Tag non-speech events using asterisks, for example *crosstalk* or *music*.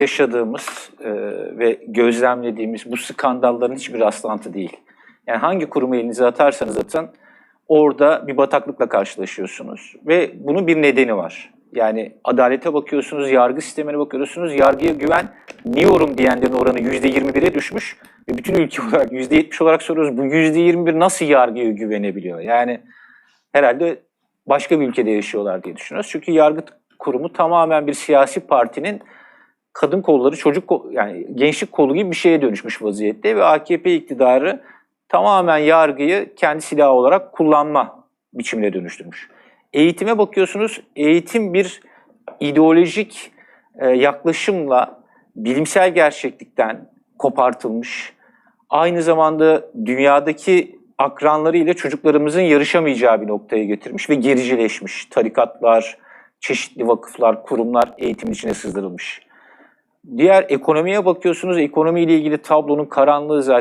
yaşadığımız e, ve gözlemlediğimiz bu skandalların hiçbir rastlantı değil. Yani hangi kurumu elinize atarsanız atın orada bir bataklıkla karşılaşıyorsunuz ve bunun bir nedeni var. Yani adalete bakıyorsunuz, yargı sistemine bakıyorsunuz, yargıya güven niyorum diyenlerin oranı %21'e düşmüş ve bütün ülke *laughs* olarak %70 olarak soruyoruz bu %21 nasıl yargıya güvenebiliyor? Yani herhalde başka bir ülkede yaşıyorlar diye düşünüyoruz. Çünkü yargı kurumu tamamen bir siyasi partinin kadın kolları, çocuk yani gençlik kolu gibi bir şeye dönüşmüş vaziyette ve AKP iktidarı tamamen yargıyı kendi silahı olarak kullanma biçimine dönüştürmüş. Eğitime bakıyorsunuz, eğitim bir ideolojik e, yaklaşımla bilimsel gerçeklikten kopartılmış. Aynı zamanda dünyadaki akranlarıyla çocuklarımızın yarışamayacağı bir noktaya getirmiş ve gericileşmiş. Tarikatlar, çeşitli vakıflar, kurumlar eğitimin içine sızdırılmış. Diğer ekonomiye bakıyorsunuz, ekonomiyle ilgili tablonun karanlığı zaten